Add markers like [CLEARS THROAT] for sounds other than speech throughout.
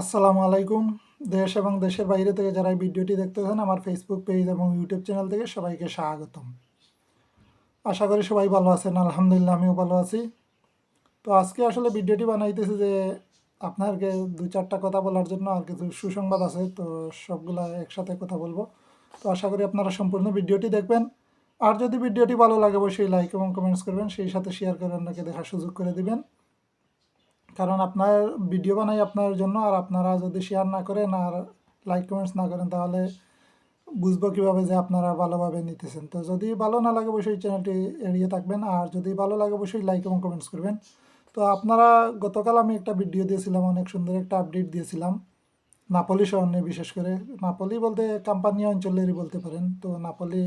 আসসালামু আলাইকুম। দেশ এবং দেশের বাইরে থেকে যারা এই ভিডিওটি দেখতেছেন আমার ফেসবুক পেজ এবং ইউটিউব চ্যানেল থেকে সবাইকে স্বাগতম। আশা করি সবাই ভালো আছেন, আলহামদুলিল্লাহ আমিও ভালো আছি। তো আজকে আসলে ভিডিওটি বানাইতেছি যে আপনাকে দু চারটা কথা বলার জন্য আর কিছু সুসংবাদ আছে, তো সবগুলা একসাথে কথা বলব। তো আশা করি আপনারা সম্পূর্ণ ভিডিওটি দেখবেন। আর যদি ভিডিওটি ভালো লাগে, অবশ্যই লাইক এবং কমেন্টস করবেন। সেই সাথে শেয়ার করে অন্যকে দেখার সুযোগ করে দিবেন। কারণ আপনার ভিডিও বানাই আপনার জন্য আর আপনারা যদি শেয়ার না করেন আর লাইক কমেন্টস না করেন, তাহলে বুঝব কীভাবে যে আপনারা ভালোভাবে নিতেছেন। তো যদি ভালো না লাগে অবশ্যই চ্যানেলটি এড়িয়ে থাকবেন, আর যদি ভালো লাগে অবশ্যই লাইক এবং কমেন্টস করবেন। তো আপনারা গতকাল আমি একটা ভিডিও দিয়েছিলাম, অনেক সুন্দর একটা আপডেট দিয়েছিলাম। নাপলি শহর নিয়ে বিশেষ করে। নাপলি বলতে কাম্পানি অঞ্চলেরই বলতে পারেন। তো নাপলি,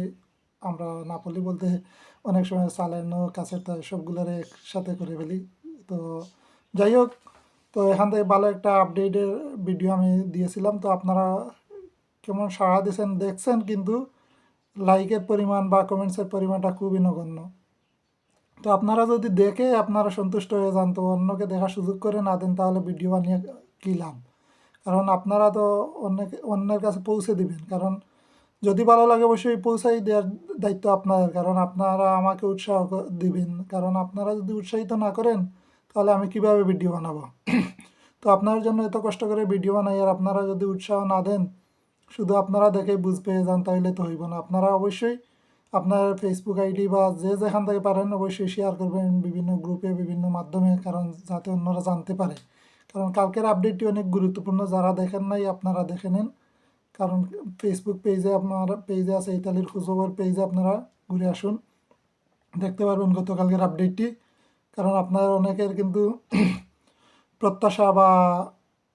আমরা নাপলি বলতে অনেক সময় সালেনো কাছেটা সবগুলোর একসাথে করে ফেলি। তো যাই হোক, তো এখান থেকে ভালো একটা আপডেটের ভিডিও আমি দিয়েছিলাম। তো আপনারা কেমন সাড়া দিয়েছেন, দেখছেন কিন্তু লাইকের পরিমাণ বা কমেন্টসের পরিমাণটা খুবই নগণ্য। তো আপনারা যদি দেখে আপনারা সন্তুষ্ট হয়ে যান, তো অন্যকে দেখার সুযোগ করে না দেন, তাহলে ভিডিও বানিয়ে কী লাভ? কারণ আপনারা তো অন্যকে, অন্যের কাছে পৌঁছে দিবেন। কারণ যদি ভালো লাগে অবশ্যই পৌঁছাই দেওয়ার দায়িত্ব আপনাদের। কারণ আপনারা আমাকে উৎসাহ দিবেন। কারণ আপনারা যদি উৎসাহিত না করেন তাহলে আমি কীভাবে ভিডিও বানাবো? তো আপনার জন্য এত কষ্ট করে ভিডিও বানাই, আর আপনারা যদি উৎসাহ না দেন, শুধু আপনারা দেখে বুঝ পেয়ে যান, তাহলে তো হইব না। আপনারা অবশ্যই আপনার ফেসবুক আইডি বা যে যেখান থেকে পারেন, অবশ্যই শেয়ার করবেন বিভিন্ন গ্রুপে বিভিন্ন মাধ্যমে, কারণ যাতে অন্যরা জানতে পারে। কারণ কালকের আপডেটটি অনেক গুরুত্বপূর্ণ। যারা দেখেন নাই, আপনারা দেখে নেন। কারণ ফেসবুক পেজে আপনার পেজে আছে, ইতালির খোঁজখবর পেজে আপনারা ঘুরে আসুন। দেখতে পারবেন গতকালকের আপডেটটি কারণ আপনার অনেকের কিন্তু প্রত্যাশা বা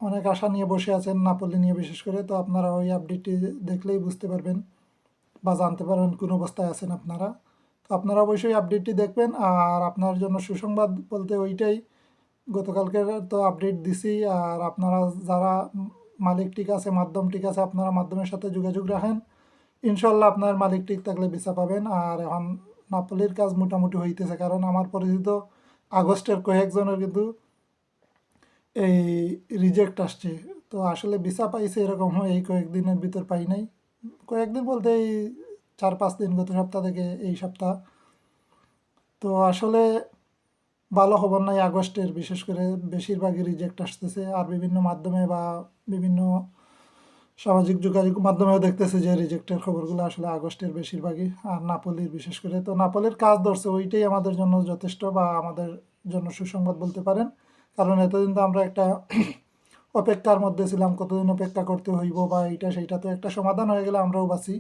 অনেক আশা নিয়ে বসে আছেন নাপলি নিয়ে বিশেষ করে, তো আপনারা ওই আপডেটটি দেখলেই বুঝতে পারবেন বা জানতে পারবেন কোন অবস্থায় আছেন আপনারা। তো আপনারা অবশ্যই আপডেটটি দেখবেন আর আপনার জন্য সুসংবাদ বলতে ওইটাই, গতকালকের তো আপডেট দিছি আর আপনারা যারা মালিক ঠিক আছে, মাধ্যম ঠিক আছে, আপনারা মাধ্যমের সাথে যোগাযোগ রাখেন, ইনশাল্লাহ আপনার মালিক ঠিক থাকলে ভিসা পাবেন। আর এখন নাপলির কাজ মোটামুটি হইতেছে, কারণ আমার পরিচিত আগস্টের কয়েকজনের কিন্তু এই রিজেক্ট আসছে। তো আসলে ভিসা পাইছে এরকম হয়, এই কয়েকদিনের ভিতর পাই নাই। কয়েকদিন বলতে এই চার পাঁচ দিন, গত সপ্তাহ থেকে এই সপ্তাহ। তো আসলে ভালো খবর নাই আগস্টের, বিশেষ করে বেশিরভাগই রিজেক্ট আসতেছে। আর বিভিন্ন মাধ্যমে বা বিভিন্ন সামাজিক যোগাযোগ মাধ্যমেও দেখতেছে যে রিজেক্টের খবরগুলো আসলে আগস্টের বেশিরভাগই, আর নাপলির বিশেষ করে। তো নাপলির কাজ ধরছে, ওইটাই আমাদের জন্য যথেষ্ট বা আমাদের জন্য সুসংবাদ বলতে পারেন। কারণ এতদিন তো আমরা একটা [CLEARS THROAT] অপেক্ষার মধ্যে ছিলাম, কতদিন অপেক্ষা করতে হইব বা এইটা সেইটা তো একটা সমাধান হয়ে গেলে আমরাও বাঁচি।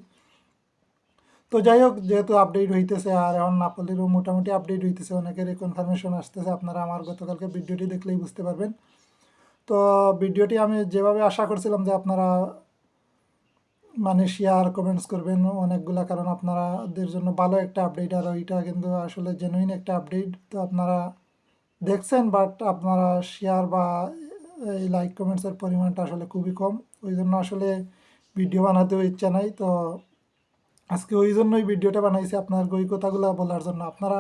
তো যাই হোক, যেহেতু আপডেট হইতেছে, আর এখন নাপলিরও মোটামুটি আপডেট হইতেছে অনেকেরই কনফার্মেশন আসতেছে, আপনারা আমার গতকালকে ভিডিওটি দেখলেই বুঝতে পারবেন। তো ভিডিওটি আমি যেভাবে আশা করছিলাম যে আপনারা মানে শেয়ার কমেন্টস করবেন অনেকগুলা, কারণ আপনারাদের জন্য ভালো একটা আপডেট আর ওইটা কিন্তু আসলে জেনুইন একটা আপডেট তো আপনারা দেখছেন বাট আপনারা শেয়ার বা এই লাইক কমেন্টসের পরিমাণটা আসলে খুবই কম। ওই জন্য আসলে ভিডিও বানাতেও ইচ্ছা নাই। তো আজকে ওই জন্যই ভিডিওটা বানাইছি আপনার ওই কথাগুলো বলার জন্য। আপনারা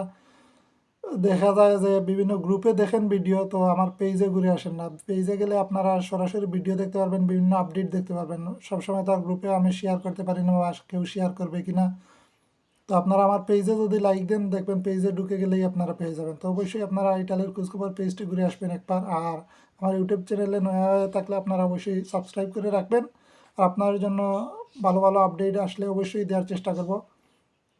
দেখা যায় যে বিভিন্ন গ্রুপে দেখেন ভিডিও তো আমার পেজে ঘুরে আসেন না। পেজে গেলে আপনারা সরাসরি ভিডিও দেখতে পারবেন, বিভিন্ন আপডেট দেখতে পারবেন। সবসময় তো আর গ্রুপে আমি শেয়ার করতে পারি না, বা কেউ শেয়ার করবে কি না তো আপনারা আমার পেজে যদি লাইক দেন, দেখবেন পেজে ঢুকে গেলেই আপনারা পেয়ে যাবেন। তো অবশ্যই আপনারা ইটালির খোঁজখবর পেজটি ঘুরে আসবেন একবার। আর আমার ইউটিউব চ্যানেলে নয়া হয়ে থাকলে আপনারা অবশ্যই সাবস্ক্রাইব করে রাখবেন। আর আপনার জন্য ভালো ভালো আপডেট আসলে অবশ্যই দেওয়ার চেষ্টা করব।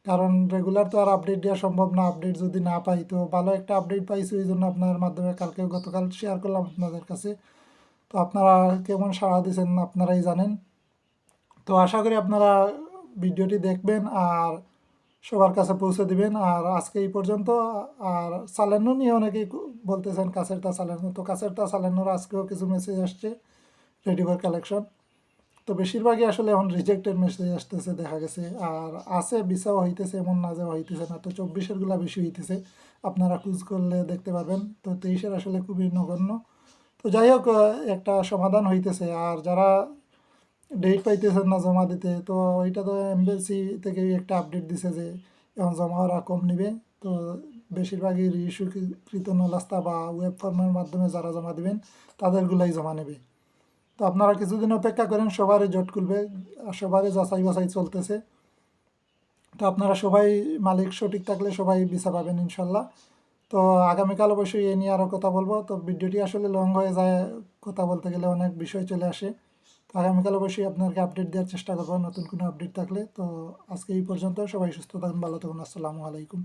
কারণ রেগুলার তো আর আপডেট দেওয়া সম্ভব না। আপডেট যদি না পাই, তো ভালো একটা আপডেট পাইছি ওই জন্য আপনার মাধ্যমে কালকে গতকাল শেয়ার করলাম আপনাদের কাছে। তো আপনারা কেমন সাড়া দিয়েছেন আপনারাই জানেন। তো আশা করি আপনারা ভিডিওটি দেখবেন আর সবার কাছে পৌঁছে দিবেন। আর আজকে এই পর্যন্ত, আর সালেনো নিয়ে অনেকেই বলতেছেন কাছের তা সালেনো তো কাছের তা সালেনোর আজকেও কিছু মেসেজ আসছে রেডি কালেকশন তো বেশিরভাগই আসলে এখন রিজেক্টেড মেসেজ আসতেছে, দেখা গেছে। আর আছে বিসাও হইতেছে, এমন না যে হইতেছে না। তো চব্বিশেরগুলা বেশি হইতেছে, আপনারা খুঁজ করলে দেখতে পাবেন তো তেইশের আসলে খুবই নগণ্য। তো যাই হোক একটা সমাধান হইতেছে। আর যারা ডেট পাইতেছেন না জমা দিতে, তো ওইটা তো এমবেসি থেকে একটা আপডেট দিছে যে এখন জমা ওরা কম নিবে। তো বেশিরভাগই রিইস্যুকৃত নলাস্তা বা ওয়েব ফর্মের মাধ্যমে যারা জমা দিবেন তাদেরগুলাই জমা নেবে। তো আপনারা কিছুদিন অপেক্ষা করেন, সবারই জট খুলবে, সবারই যাচাই বাছাই চলতেছে। তো আপনারা সবাই মালিক সঠিক থাকলে সবাই ভিসা পাবেন ইনশাল্লাহ। তো আগামীকাল অবশ্যই এ নিয়ে আরও কথা বলব। তো ভিডিওটি আসলে লং হয়ে যায়, কথা বলতে গেলে অনেক বিষয় চলে আসে। তো আগামীকাল অবশ্যই আপনাকে আপডেট দেওয়ার চেষ্টা করব, নতুন কোনো আপডেট থাকলে। তো আজকে এই পর্যন্ত, সবাই সুস্থ থাকুন, ভালো থাকুন, আসসালামু আলাইকুম।